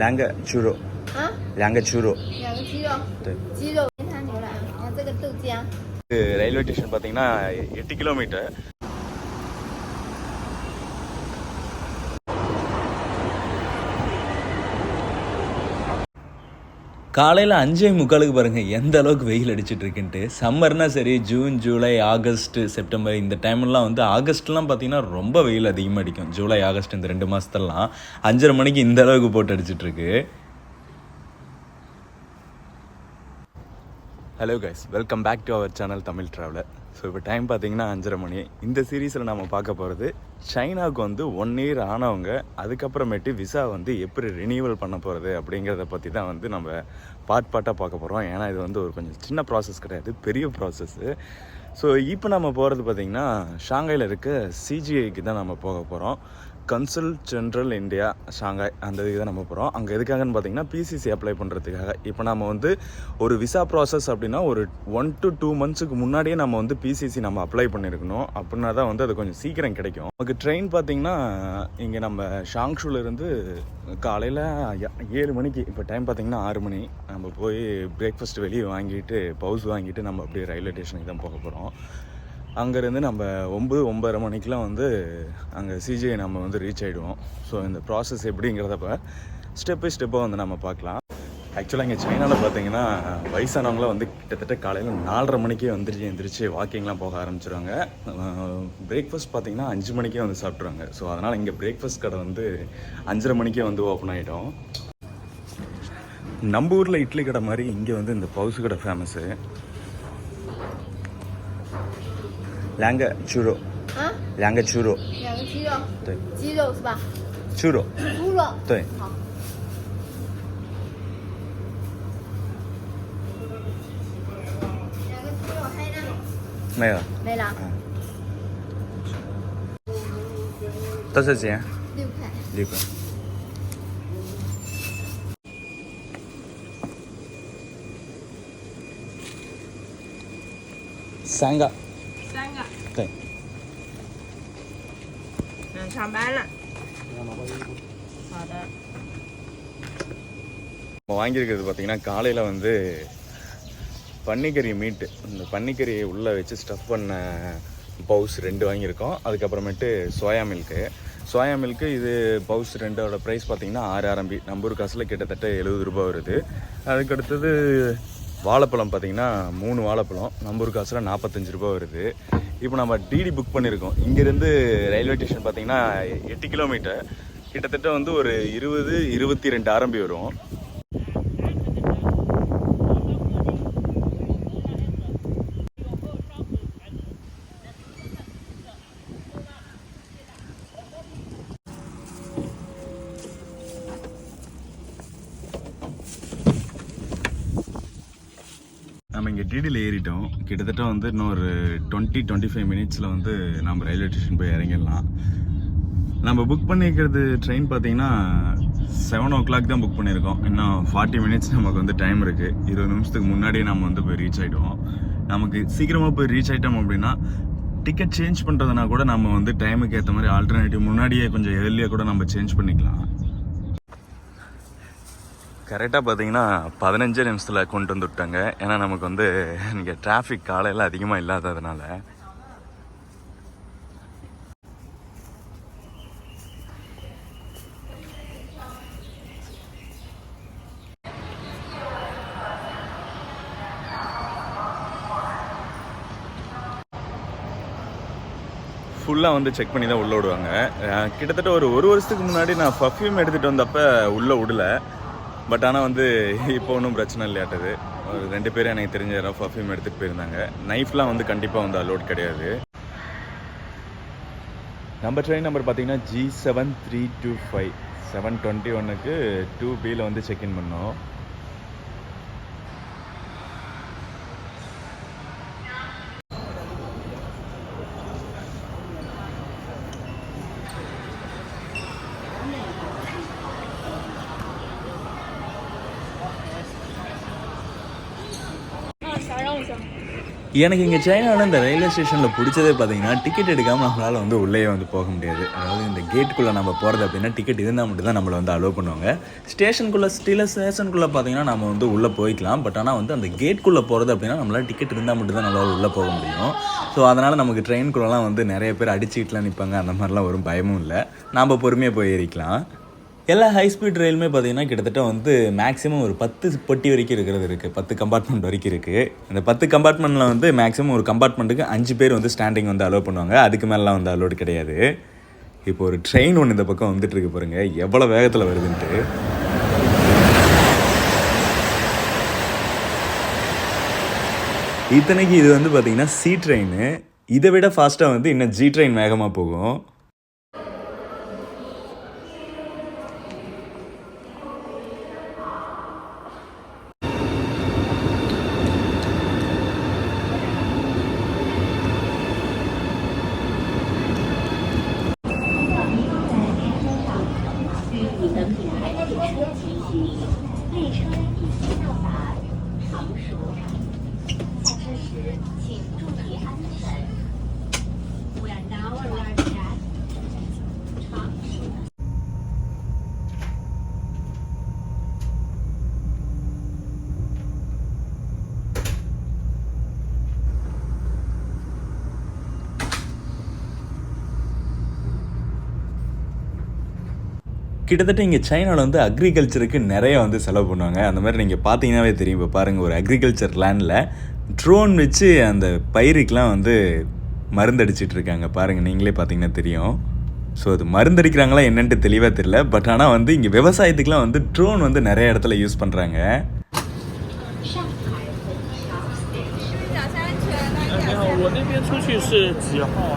两个猪肉，啊，两个猪肉。两个鸡肉，对，鸡肉煎汤牛腩，然后这个豆浆。இது railway station பார்த்தீங்கன்னா எட்டு kilometre காலையில் அஞ்சே முக்காலுக்கு பாருங்கள் எந்த அளவுக்கு வெயில் அடிச்சுட்டு இருக்குன்ட்டு. சம்மர்னா சரி ஜூன் ஜூலை ஆகஸ்ட் செப்டம்பர் இந்த டைம்லாம் வந்து ஆகஸ்ட்லாம் பார்த்தீங்கன்னா ரொம்ப வெயில் அதிகமாக அடிக்கும். ஜூலை ஆகஸ்ட் இந்த ரெண்டு மாதத்துலலாம் அஞ்சரை மணிக்கு இந்த அளவுக்கு போட்டு அடிச்சிட்ருக்கு hello guys welcome back to our channel Tamil traveller so இப்போ டைம் பார்த்தீங்கன்னா அஞ்சரை மணி. இந்த சீரீஸில் நம்ம பார்க்க போகிறது சைனாவுக்கு வந்து ஒன் இயர் ஆனவங்க அதுக்கப்புறமேட்டு விசா வந்து எப்படி ரினியூவல் பண்ண போகிறது அப்படிங்கிறத பற்றி தான் வந்து நம்ம பார்ட் பார்ட்டாக பார்க்க போகிறோம் ஏன்னா இது வந்து ஒரு கொஞ்சம் சின்ன ப்ராசஸ் கிடையாது பெரிய ப்ராசஸ்ஸு ஸோ இப்போ நம்ம போகிறது பார்த்திங்கன்னா ஷாங்காயில் இருக்க சிஜிஐக்கு தான் நம்ம போக போகிறோம் கன்சல் ஜென்ரல் இந்தியா ஷாங்காய் அந்த இதுக்கு தான் நம்ம போகிறோம் அங்கே எதுக்காகன்னு பார்த்தீங்கன்னா பிசிசி அப்ளை பண்ணுறதுக்காக இப்போ நம்ம வந்து ஒரு விசா ப்ராசஸ் அப்படின்னா ஒரு ஒன் டு டூ மந்த்ஸுக்கு முன்னாடியே நம்ம வந்து பிசிசி நம்ம அப்ளை பண்ணியிருக்கணும் அப்படின்னா தான் வந்து அது கொஞ்சம் சீக்கிரம் கிடைக்கும். நமக்கு ட்ரெயின் பார்த்தீங்கன்னா இங்கே நம்ம ஷாங்ஷூலேருந்து காலையில் ஏழு மணிக்கு இப்போ டைம் பார்த்தீங்கன்னா ஆறு மணி. நம்ம போய் பிரேக்ஃபாஸ்ட் வெளியே வாங்கிட்டு பவுஸ் வாங்கிட்டு நம்ம அப்படியே ரயில்வே ஸ்டேஷனுக்கு தான் போக போகிறோம் அங்கேருந்து நம்ம ஒம்பது ஒம்பதரை மணிக்கெலாம் வந்து அங்கே சிஜிஐ நம்ம வந்து ரீச் ஆகிடுவோம் ஸோ இந்த ப்ராசஸ் எப்படிங்கிறதப்ப ஸ்டெப் பை ஸ்டெப்பாக வந்து நம்ம பார்க்கலாம். ஆக்சுவலாக இங்கே சைனாவில் பார்த்தீங்கன்னா வயசானவங்களாம் வந்து கிட்டத்தட்ட காலையில் நாலரை மணிக்கே வந்துருச்சு எந்திரிச்சு வாக்கிங்லாம் போக ஆரம்பிச்சிருவாங்க. பிரேக்ஃபாஸ்ட் பார்த்தீங்கன்னா அஞ்சு மணிக்கே வந்து சாப்பிட்ருவாங்க ஸோ அதனால் இங்கே பிரேக்ஃபாஸ்ட் கடை வந்து அஞ்சரை மணிக்கே வந்து ஓப்பன் ஆகிடும் நம்ம ஊரில் இட்லி கடை மாதிரி இங்கே வந்து இந்த பவுசு கடை ஃபேமஸ்ஸு 两个猪肉，啊，两个猪肉，两个鸡肉，对，鸡肉是吧？猪肉，猪肉。对，好。两个猪肉还有那种没有，没了，多少钱？六块。六块。三个，上班了。好的。 நம்ம வாங்கியிருக்கிறது பார்த்தீங்கன்னா காலையில் வந்து பன்னிக்கறி மீட்டு இந்த பன்னிக்கறியை உள்ளே வச்சு ஸ்டஃப் பண்ண பவுஸ் ரெண்டு வாங்கியிருக்கோம் அதுக்கப்புறமேட்டு சோயா மில்க்கு சோயா மில்க்கு இது பவுஸ் ரெண்டோட ப்ரைஸ் பார்த்தீங்கன்னா ஆறு ஆரம்பி நம்ம ஊர் காசில் கிட்டத்தட்ட எழுபது ரூபாய் வருது அதுக்கடுத்தது வாழைப்பழம் பார்த்தீங்கன்னா மூணு வாழைப்பழம். நம்ம ஒரு காசில் நாற்பத்தஞ்சு ரூபாய் வருது. இப்போ நம்ம டிடி புக் பண்ணியிருக்கோம். இங்கேருந்து ரயில்வே ஸ்டேஷன் பார்த்தீங்கன்னா எட்டு கிலோமீட்டர் கிட்டத்தட்ட வந்து ஒரு இருபது இருபத்தி ரெண்டு ஆரம்பி வரும். இங்கே டிடியில் ஏறிட்டோம். கிட்டத்தட்ட வந்து இன்னும் ஒரு டுவெண்ட்டி டுவெண்ட்டி ஃபைவ் மினிட்ஸில் வந்து நம்ம ரயில்வே ஸ்டேஷன் போய் இறங்கிடலாம். நம்ம புக் பண்ணிக்கிறது ட்ரெயின் பார்த்தீங்கன்னா செவன் ஓ கிளாக் தான் புக் பண்ணியிருக்கோம் இன்னும் ஃபார்ட்டி மினிட்ஸ் நமக்கு வந்து டைம் இருக்குது இருபது நிமிஷத்துக்கு முன்னாடியே நம்ம வந்து போய் ரீச் ஆகிடுவோம் நமக்கு சீக்கிரமாக போய் ரீச் ஆகிட்டோம் அப்படின்னா டிக்கெட் சேஞ்ச் பண்ணுறதுனா கூட நம்ம வந்து டைமுக்கு ஏற்ற மாதிரி ஆல்டர்னேட்டிவ் முன்னாடியே கொஞ்சம் ஏர்லியாக கூட நம்ம சேஞ்ச் பண்ணிக்கலாம். கரெக்டாக பார்த்தீங்கன்னா பதினஞ்சு நிமிஷத்தில் கொண்டு வந்து விட்டாங்க. ஏன்னா நமக்கு வந்து இங்கே டிராஃபிக் காலையில் அதிகமாக இல்லாததுனால. ஃபுல்லாக வந்து செக் பண்ணி தான் உள்ளே விடுவாங்க கிட்டத்தட்ட ஒரு ஒரு வருஷத்துக்கு முன்னாடி நான் பர்ஃப்யூம் எடுத்துகிட்டு வந்தப்போ உள்ளே விடல பட் ஆனால் வந்து இப்போ ஒன்றும் பிரச்சனை இல்லையாட்டது. ஒரு ரெண்டு பேரும் எனக்கு தெரிஞ்ச ரஃப் பர்ஃப்யூம் எடுத்துகிட்டு போயிருந்தாங்க. நைஃப்லாம் வந்து கண்டிப்பாக வந்து அலோட் கிடையாது. நம்ம ட்ரெயின் நம்பர் பார்த்தீங்கன்னா G seven three two five seven twenty ஒன்னுக்கு டூ பியில் வந்து செக்இன் பண்ணோம். எனக்கு இங்கே சைனாவில் இந்த ரயில்வே ஸ்டேஷனில் பிடிச்சதே பார்த்தீங்கன்னா டிக்கெட் எடுக்காமல் நம்மளால் வந்து உள்ளே வந்து போக முடியாது. அதாவது இந்த கேட்டுக்குள்ளே நம்ம போகிறது அப்படின்னா டிக்கெட் இருந்தால் மட்டும் தான் நம்மளை வந்து அலோவ் பண்ணுவாங்க. ஸ்டேஷனுக்குள்ளே ஸ்டில ஸ்டேஷனுக்குள்ளே பார்த்தீங்கன்னா நம்ம வந்து உள்ளே போய்க்கலாம். பட் ஆனால் வந்து அந்த கேட்குள்ளே போகிறது அப்படின்னா நம்மளால் டிக்கெட் இருந்தால் மட்டும் தான் நம்மளால் உள்ளே போக முடியும். ஸோ அதனால் நமக்கு ட்ரெயின்குள்ளெலாம் வந்து நிறைய பேர் அடிச்சுக்கிட்டுலாம் நிற்பாங்க அந்த மாதிரிலாம் ஒரு பயமும் இல்லை. நாம் பொறுமையாக போய் ஏறிக்கலாம். எல்லா ஹை ஸ்பீட் ரயிலுமே பார்த்தீங்கன்னா கிட்டத்தட்ட வந்து மேக்ஸிமம் ஒரு பத்து பெட்டி வரைக்கும் இருக்கிறது இருக்குது பத்து கம்பார்ட்மெண்ட் வரைக்கும் இருக்குது அந்த பத்து கம்பார்ட்மெண்ட்டில் வந்து மேக்ஸிமம் ஒரு கம்பார்ட்மெண்ட்டுக்கு அஞ்சு பேர் வந்து ஸ்டாண்டிங் வந்து அலோவ் பண்ணுவாங்க. அதுக்கு மேலாம் வந்து அலோடு கிடையாது. இப்போ ஒரு ட்ரெயின் ஒன்று இந்த பக்கம் வந்துட்டு இருக்கு பாருங்க. எவ்வளோ வேகத்தில் வருதுன்ட்டு. இத்தனைக்கு இது வந்து பார்த்தீங்கன்னா சி ட்ரெயின் இதை விட ஃபாஸ்ட்டாக வந்து இன்னும் ஜி ட்ரெயின் வேகமாக போகும். 列车继续列车已经到达常熟下车时请注意安全。不要打扰我 கிட்டத்தட்ட இங்கே சைனாவில் வந்து அக்ரிகல்ச்சருக்கு நிறைய வந்து செலவு பண்ணுவாங்க. அந்த மாதிரி நீங்கள் பார்த்தீங்கன்னாவே தெரியும். இப்போ பாருங்கள் ஒரு அக்ரிகல்ச்சர் லேண்டில் ட்ரோன் வச்சு அந்த பயிருக்கெலாம் வந்து மருந்தடிச்சிட்டு இருக்காங்க. பாருங்கள் நீங்களே பார்த்தீங்கன்னா தெரியும். ஸோ அது மருந்தடிக்கிறாங்களா என்னன்ட்டு தெளிவாக தெரியல. பட் ஆனால் வந்து இங்கே விவசாயத்துக்குலாம் வந்து ட்ரோன் வந்து நிறைய இடத்துல யூஸ் பண்ணுறாங்க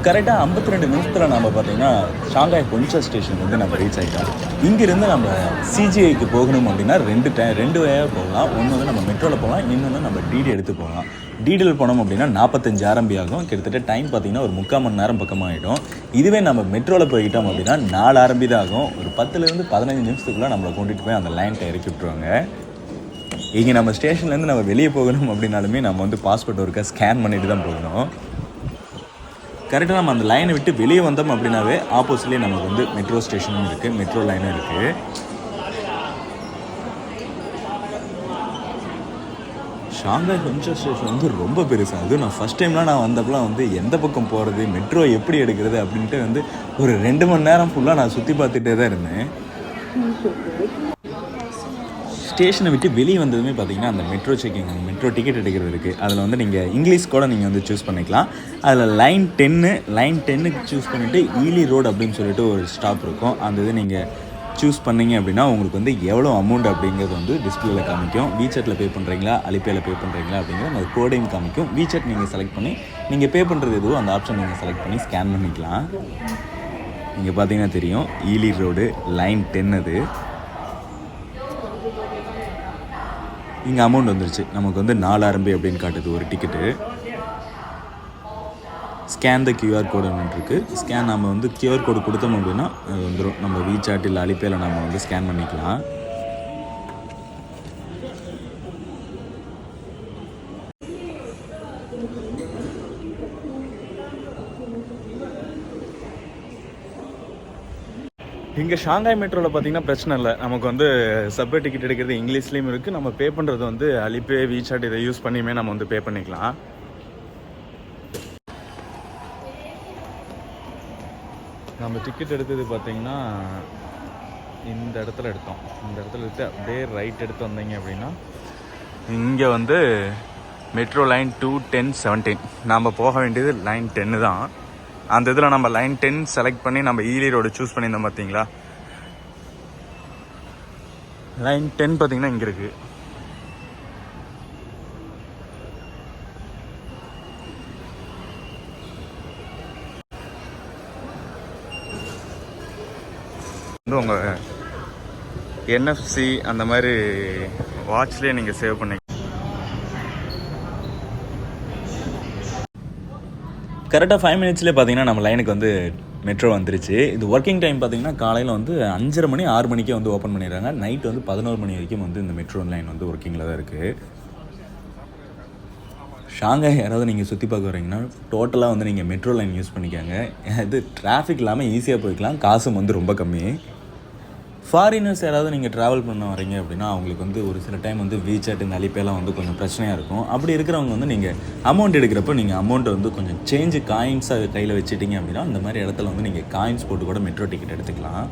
கரெக்டாக ஐம்பத்தி ரெண்டு நிமிஷத்தில் நம்ம பார்த்தீங்கன்னா ஷாங்காய் பொன்சா ஸ்டேஷன் வந்து நம்ம ரீச் ஆகிட்டோம் இங்கேருந்து நம்ம சிஜிஐக்கு போகணும் அப்படின்னா ரெண்டு டை ரெண்டு வழியாக போகலாம். ஒன்று வந்து நம்ம மெட்ரோவில் போகலாம் இன்னொன்று நம்ம டிடி எடுத்து போகலாம். டீடெயில் போனோம் அப்படின்னா நாற்பத்தஞ்சு ஆரம்பி ஆகும். கிட்டத்தட்ட டைம் பார்த்தீங்கன்னா ஒரு முக்கால் மணி நேரம் பக்கமாகிடும் இதுவே நம்ம மெட்ரோவில் போய்கிட்டோம் அப்படின்னா நாலு ஆரம்பி தான் ஆகும். ஒரு பத்துலேருந்து பதினஞ்சு நிமிஷத்துக்குள்ளே நம்மளை கொண்டுட்டு போய் அந்த லைன்ட்டை இறக்கி விட்ருவாங்க இங்கே நம்ம ஸ்டேஷன்லேருந்து நம்ம வெளியே போகணும் அப்படின்னாலுமே நம்ம வந்து பாஸ்போர்ட் ஒருக்கா ஸ்கேன் பண்ணிட்டு தான் போகணும். கரெக்டாக நம்ம அந்த லைனை விட்டு வெளியே வந்தோம் அப்படின்னாவே ஆப்போசிட்லேயே நமக்கு வந்து மெட்ரோ ஸ்டேஷனும் இருக்குது மெட்ரோ லைனும் இருக்குது ஷாங்காய் கொஞ்சம் ஸ்டேஷன் வந்து ரொம்ப பெருசு. அதுவும் நான் ஃபஸ்ட் டைம்லாம் நான் வந்தப்பெல்லாம் வந்து எந்த பக்கம் போகிறது மெட்ரோ எப்படி எடுக்கிறது அப்படின்ட்டு வந்து ஒரு ரெண்டு மணி நேரம் ஃபுல்லாக நான் சுற்றி பார்த்துட்டே தான் இருந்தேன். ஸ்டேஷனை விட்டு வெளியே வந்ததுமே பார்த்தீங்கன்னா அந்த மெட்ரோ செக்கிங் மெட்ரோ டிக்கெட் எடுக்கிறது இருக்குது அதில் வந்து நீங்கள் இங்கிலீஷ் கூட நீங்கள் வந்து சூஸ் பண்ணிக்கலாம். அதில் லைன் டென்னு லைன் டென்னுக்கு சூஸ் பண்ணிவிட்டு ஈலி ரோடு அப்படின்னு சொல்லிட்டு ஒரு ஸ்டாப் இருக்கும். அந்த இது நீங்கள் சூஸ் பண்ணிங்க அப்படின்னா உங்களுக்கு வந்து எவ்வளோ அமௌண்ட் அப்படிங்கிறது வந்து டிஸ்பிளேல காமிக்கும். வீச்செட்டில் பே பண்ணுறீங்களா அலிப்பேல பே பண்ணுறீங்களா அப்படிங்கிறது அந்த கோடையும் காமிக்கும். வீச்சட் நீங்கள் செலக்ட் பண்ணி நீங்கள் பே பண்ணுறது எதுவோ அந்த ஆப்ஷன் நீங்கள் செலக்ட் பண்ணி ஸ்கேன் பண்ணிக்கலாம். நீங்கள் பார்த்தீங்கன்னா தெரியும். ஈலி ரோடு லைன் டென் அது. இங்கே அமௌண்ட் வந்துருச்சு. நமக்கு வந்து நாலு ஆரம்பி அப்படின்னு காட்டுது ஒரு ticket scan the QR code இருக்கு. ஸ்கேன் நம்ம வந்து கியூஆர் கோடு கொடுத்தோம் அப்படின்னா அது வந்துடும் நம்ம வீசாட் இல்லை நம்ம வந்து ஸ்கேன் பண்ணிக்கலாம். இங்கே ஷாங்காய் மெட்ரோவில் பார்த்தீங்கன்னா பிரச்சனை இல்லை. நமக்கு வந்து சப்வே டிக்கெட் எடுக்கிறது இங்கிலீஷ்லேயும் இருக்குது நம்ம பே பண்ணுறது வந்து அலிபே வீசாட் இதை யூஸ் பண்ணியுமே நம்ம வந்து பே பண்ணிக்கலாம். நம்ம டிக்கெட் எடுத்தது பார்த்தீங்கன்னா இந்த இடத்துல எடுத்தோம். இந்த இடத்துல எடுத்து அப்படியே ரைட் எடுத்து வந்தீங்க அப்படின்னா இங்கே வந்து metro line two ten seventeen நாம் போக வேண்டியது லைன் டென்னு தான். அந்த இதில் நம்ம லைன் டென் செலக்ட் பண்ணி நம்ம ஈலி ரோடு சூஸ் பண்ணியிருந்தோம் பார்த்தீங்களா லைன் டென் பார்த்தீங்கன்னா இங்கே இருக்குது வந்து உங்கள் என்எஃப்சி அந்த மாதிரி வாட்ச்லேயே நீங்கள் சேவ் பண்ணி கரெக்டாக ஃபைவ் மினிட்ஸ்லேயே பார்த்தீங்கன்னா நம்ம லைனுக்கு வந்து மெட்ரோ வந்துருச்சு. இது ஒர்க்கிங் டைம் பார்த்திங்கன்னா காலையில் வந்து அஞ்சரை மணி ஆறு மணிக்கே வந்து ஓப்பன் பண்ணிடுறாங்க. நைட் வந்து பதினோரு மணி வரைக்கும் வந்து இந்த மெட்ரோ லைன் வந்து ஒர்க்கிங்கில் தான் இருக்குது ஷாங்காய் யாராவது நீங்கள் சுற்றி பார்க்க வரீங்கன்னா டோட்டலாக வந்து நீங்கள் மெட்ரோ லைன் யூஸ் பண்ணிக்கோங்க. இது டிராஃபிக் இல்லாமல் ஈஸியாக போய்க்கலாம். காசும் வந்து ரொம்ப கம்மி. ஃபாரினர்ஸ் யாராவது நீங்கள் ட்ராவல் பண்ண வரீங்க அப்படின்னா அவங்களுக்கு வந்து ஒரு சில டைம் வந்து வீசாட் இந்த அலிப்பேலாம் வந்து கொஞ்சம் பிரச்சனையாக இருக்கும். அப்படி இருக்கிறவங்க வந்து நீங்கள் அமௌண்ட் எடுக்கிறப்ப நீங்கள் அமௌண்ட்டை வந்து கொஞ்சம் சேஞ்சு காயின்ஸாக கையில் வச்சுட்டீங்க அப்படின்னா அந்த மாதிரி இடத்துல வந்து நீங்கள் காயின்ஸ் போட்டு கூட மெட்ரோ டிக்கெட் எடுத்துக்கலாம்.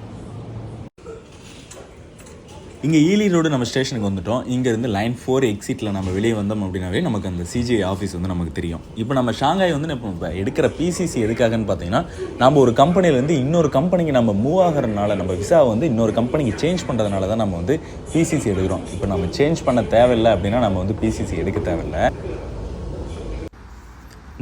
இங்கே ஈலி ரோடு நம்ம ஸ்டேஷனுக்கு வந்துட்டோம். இங்கேருந்து லைன் ஃபோர் எக்ஸிட்டில் நம்ம வெளியே வந்தோம் அப்படின்னாவே நமக்கு அந்த சிஜிஐ ஆஃபீஸ் வந்து நமக்கு தெரியும். இப்போ நம்ம ஷாங்காய் வந்து இப்போ எடுக்கிற பிசிசி எதுக்காகன்னு பார்த்தீங்கன்னா நம்ம ஒரு கம்பெனிலேருந்து இன்னொரு கம்பெனிக்கு நம்ம மூவ் ஆகிறதுனால நம்ம விசாவை வந்து இன்னொரு கம்பெனிக்கு சேஞ்ச் பண்ணுறதுனால தான் நம்ம வந்து பிசிசி எடுக்கிறோம். இப்போ நம்ம சேஞ்ச் பண்ண தேவையில்லை அப்படின்னா நம்ம வந்து பிசிசி எடுக்க தேவையில்லை.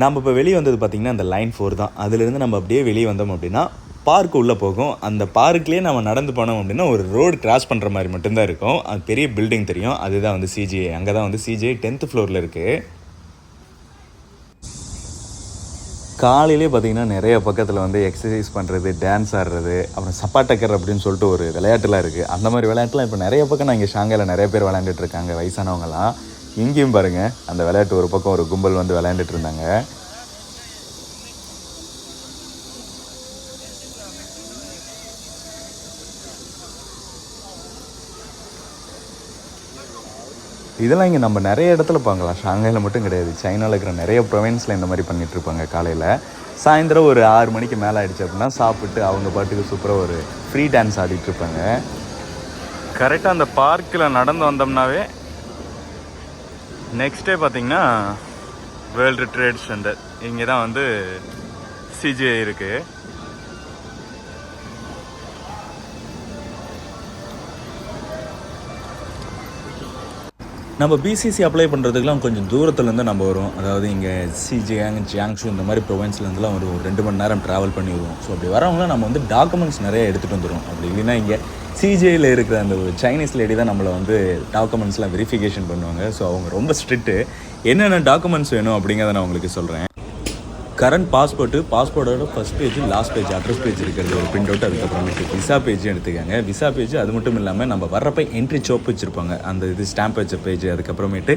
நம்ம இப்போ வெளியே வந்தது பார்த்திங்கன்னா அந்த லைன் ஃபோர் தான். அதுலேருந்து நம்ம அப்படியே வெளியே வந்தோம் அப்படின்னா பார்க் உள்ளே போகும். அந்த பார்க்லேயே நம்ம நடந்து போனோம் அப்படின்னா ஒரு ரோடு கிராஸ் பண்ணுற மாதிரி மட்டும்தான் இருக்கும். அது பெரிய பில்டிங் தெரியும். அதுதான் வந்து சிஜிஐ அங்கே தான் வந்து சிஜிஐ டென்த்து ஃப்ளோரில் இருக்குது காலையிலே பார்த்தீங்கன்னா நிறைய பக்கத்தில் வந்து எக்ஸசைஸ் பண்ணுறது டான்ஸ் ஆடுறது அப்புறம் சப்பாட்டக்கர் அப்படின்னு சொல்லிட்டு ஒரு விளையாட்டுலாம் இருக்குது அந்த மாதிரி விளையாட்டுலாம் இப்போ நிறைய பக்கம் நான் இங்கே ஷாங்காயில் நிறைய பேர் விளையாண்டுட்டு இருக்காங்க வயசானவங்களாம் இங்கேயும் பாருங்கள் அந்த விளையாட்டு ஒரு பக்கம் ஒரு கும்பல் வந்து விளையாண்டுட்டு இருந்தாங்க. இதெல்லாம் இங்கே நம்ம நிறைய இடத்துல பார்க்கலாம். ஷாங்காயில் மட்டும் கிடையாது. சைனாவில் இருக்கிற நிறைய ப்ரொவின்ஸில் இந்த மாதிரி பண்ணிகிட்ருப்பாங்க காலையில். சாயந்தரம் ஒரு ஆறு மணிக்கு மேலே ஆகிடுச்சு அப்படின்னா சாப்பிட்டு அவங்க பாட்டுக்கு சூப்பராக ஒரு ஃப்ரீ டான்ஸ் ஆடிட்டுருப்பாங்க. கரெக்டாக அந்த பார்க்கில் நடந்து வந்தோம்னாவே நெக்ஸ்ட் டே பார்த்தீங்கன்னா வேர்ல்டு ட்ரேட் சென்டர் இங்கே தான் வந்து சிஜிஐ இருக்குது நம்ம பிசிசி அப்ளை பண்ணுறதுக்குலாம் கொஞ்சம் தூரத்துலேருந்து நம்ம வரும். அதாவது இங்கே சிஜியாங் ஜியாங்ஷு இந்த மாதிரி ப்ரொவின்ஸ்லேருந்துலாம் ஒரு ஒரு ரெண்டு மணி நேரம் ட்ராவல் பண்ணி வருவோம். ஸோ அப்படி வரவங்களாம் நம்ம வந்து டாக்குமெண்ட்ஸ் நிறைய எடுத்துகிட்டு வந்துடும் அப்படி இல்லைன்னா இங்கே சிஜேயில் இருக்கிற அந்த ஒரு சைனீஸ் லேடி தான் நம்மளை வந்து டாக்குமெண்ட்ஸ்லாம் வெரிஃபிகேஷன் பண்ணுவாங்க. ஸோ அவங்க ரொம்ப ஸ்ட்ரிக்ட்டு என்னென்ன டாக்குமெண்ட்ஸ் வேணும் அப்படிங்கிறத நான் உங்களுக்கு சொல்கிறேன் current passport பாஸ்போர்ட்டோட first page last page address page இருக்கிறது. ஒரு பிரிண்ட் அவுட் அதுக்கப்புறமேட்டு விசா பேஜ் எடுத்துக்கோங்க. விசா பேஜ் அது மட்டும் இல்லாமல் நம்ம வர்றப்ப என்ட்ரி சோப் வச்சுருப்பாங்க. அந்த இது ஸ்டாம்ப் வச்ச பேஜ் அதுக்கப்புறமேட்டு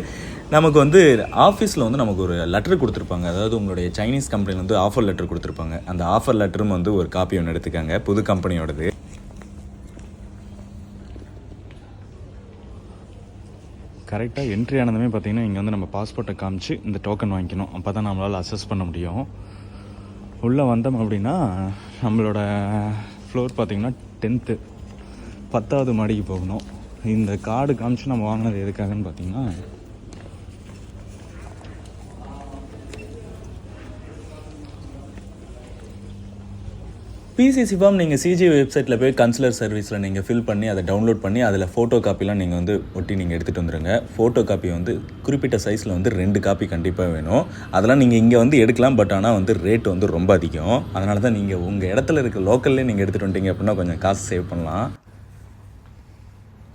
நமக்கு வந்து ஆஃபீஸில் வந்து நமக்கு ஒரு லெட்டர் கொடுத்துருப்பாங்க. அதாவது உங்களுடைய சைனீஸ் கம்பெனியில் வந்து ஆஃபர் லெட்டர் கொடுத்துருப்பாங்க. அந்த ஆஃபர் லெட்டரும் வந்து ஒரு காப்பி ஒன்று எடுத்துக்காங்க. புது கம்பெனியோடது கரெக்டாக என்ட்ரி ஆனதுமே பார்த்தீங்கன்னா இங்கே வந்து நம்ம பாஸ்போர்ட்டை காமிச்சு இந்த டோக்கன் வாங்கிக்கணும். அப்போ தான் நம்மளால் அசஸ் பண்ண முடியும். உள்ளே வந்தோம் அப்படின்னா நம்மளோட ஃப்ளோர் பார்த்திங்கன்னா டென்த்து பத்தாவது மாடிக்கு போகணும். இந்த கார்டு காமிச்சு நம்ம வாங்கினது எதுக்காகன்னு பார்த்தீங்கன்னா பிசி ஃபார்ம் நீங்கள் சிஜி வெப்சைட்டில் போய் கன்சுலர் சர்வீஸில் நீங்கள் ஃபில் பண்ணி அதை டவுன்லோட் பண்ணி அதில் ஃபோட்டோ காப்பிலாம் நீங்கள் வந்து ஒட்டி நீங்கள் எடுத்துகிட்டு வந்துடுங்க ஃபோட்டோ காப்பி வந்து குறிப்பிட்ட சைஸில் வந்து ரெண்டு காப்பி கண்டிப்பாக வேணும். அதெல்லாம் நீங்கள் இங்கே வந்து எடுக்கலாம் பட் ஆனால் வந்து ரேட் வந்து ரொம்ப அதிகம். அதனால தான் நீங்கள் உங்கள் இடத்துல இருக்க லோக்கல்லே நீங்கள் எடுத்துகிட்டு வந்துட்டீங்க அப்படின்னா கொஞ்சம் காசு சேவ் பண்ணலாம்.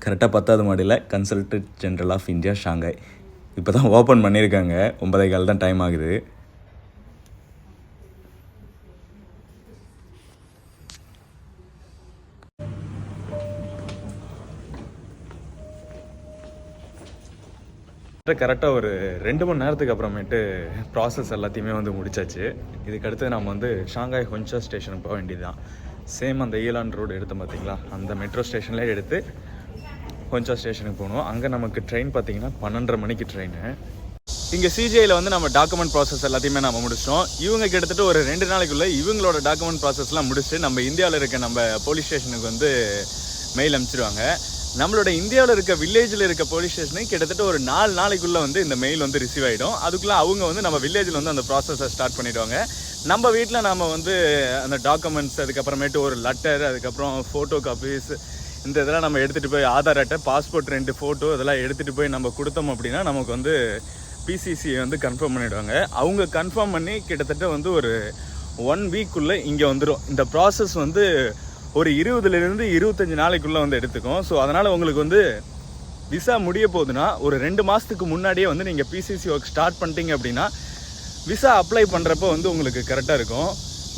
கரெக்டாக பத்தாவது மாடியில் consultant general of India Shanghai இப்போ தான் ஓப்பன் பண்ணியிருக்காங்க. ஒன்பதே கால் தான் டைம் ஆகுது. கரெக்டாக ஒரு ரெண்டு மணி நேரத்துக்கு அப்புறமேட்டு ப்ராசஸ் எல்லாத்தையுமே வந்து முடிச்சாச்சு. இதுக்கடுத்து நம்ம வந்து ஷாங்காய் ஹொன்ஷா ஸ்டேஷனுக்கு போக வேண்டியதுதான். சேம் அந்த ஈலான் ரோடு எடுத்தோம் பார்த்தீங்களா அந்த மெட்ரோ ஸ்டேஷன்லேயே எடுத்து ஹொன்ஷா ஸ்டேஷனுக்கு போகணும். அங்கே நமக்கு ட்ரெயின் பார்த்தீங்கன்னா பன்னெண்டரை மணிக்கு ட்ரெயின் இங்கே சிஜிஐயில் வந்து நம்ம டாக்குமெண்ட் ப்ராசஸ் எல்லாத்தையுமே நம்ம முடிச்சிட்டோம். இவங்க கிட்டத்தட்ட ஒரு ரெண்டு நாளைக்குள்ளே இவங்களோட டாக்குமெண்ட் ப்ராசஸ்லாம் முடிச்சுட்டு நம்ம இந்தியாவில் இருக்க நம்ம போலீஸ் ஸ்டேஷனுக்கு வந்து மெயில் அனுப்பிச்சிடுவாங்க நம்மளோட இந்தியாவில் இருக்க வில்லேஜில் இருக்க போலீஸ் ஸ்டேஷனே கிட்டத்தட்ட ஒரு நாலு நாளைக்குள்ளே வந்து இந்த மெயில் வந்து ரிசீவ் ஆகிடும் அதுக்குள்ளே அவங்க வந்து நம்ம வில்லேஜில் வந்து அந்த ப்ராசஸை ஸ்டார்ட் பண்ணிடுவாங்க. நம்ம வீட்டில் நம்ம வந்து அந்த டாக்குமெண்ட்ஸ் அதுக்கப்புறமேட்டு ஒரு லெட்டர் அதுக்கப்புறம் ஃபோட்டோ காப்பீஸ் இந்த இதெல்லாம் நம்ம எடுத்துகிட்டு போய் ஆதார் அட்டை பாஸ்போர்ட் ரெண்டு ஃபோட்டோ இதெல்லாம் எடுத்துகிட்டு போய் நம்ம கொடுத்தோம் அப்படின்னா நமக்கு வந்து பிசிசியை வந்து கன்ஃபார்ம் பண்ணிவிடுவாங்க அவங்க கன்ஃபார்ம் பண்ணி கிட்டத்தட்ட வந்து ஒரு ஒன் வீக்குள்ளே இங்கே வந்துடும் இந்த ப்ராசஸ் வந்து ஒரு இருபதுலேருந்து இருபத்தஞ்சி நாளைக்குள்ளே வந்து எடுத்துக்கும். ஸோ அதனால் உங்களுக்கு வந்து விசா முடிய போகுதுன்னா ஒரு ரெண்டு மாதத்துக்கு முன்னாடியே வந்து நீங்கள் பிசிசி ஒர்க் ஸ்டார்ட் பண்ணிட்டீங்க அப்படின்னா விசா அப்ளை பண்ணுறப்ப வந்து உங்களுக்கு கரெக்டாக இருக்கும்.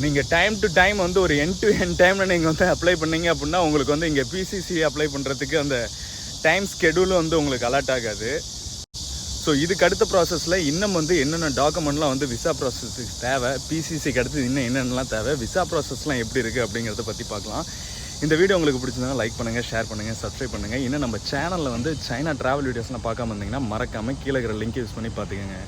நீங்கள் டைம் டு டைம் வந்து ஒரு என் டு என் டைமில் நீங்கள் வந்து அப்ளை பண்ணீங்க அப்படின்னா உங்களுக்கு வந்து இங்கே பிசிசி அப்ளை பண்ணுறதுக்கு அந்த டைம் ஸ்கெடியூலும் வந்து உங்களுக்கு அலர்ட் ஆகாது. ஸோ இதுக்கு அடுத்த ப்ராசஸில் இன்னும் வந்து என்னென்ன டாக்குமெண்ட்லாம் வந்து விசா ப்ராசஸுக்கு தேவை? பிசிசிக்கு அடுத்து இன்னும் என்னென்னலாம் தேவை? விசா ப்ராசஸ்லாம் எப்படி இருக்குது அப்படிங்கிறத பற்றி பார்க்கலாம். இந்த வீடியோ உங்களுக்கு பிடிச்சிருந்தா லைக் பண்ணுங்கள் ஷேர் பண்ணுங்கள் சப்ஸ்கிரைப் பண்ணுங்கள் இன்னும் நம்ம சேனலில் வந்து சைனா ட்ராவல் வீடியோஸ்லாம் பார்க்காம இருந்தீங்கன்னா மறக்காமல் கீழே இருக்கிற லிங்க் யூஸ் பண்ணி பார்த்துக்கோங்க.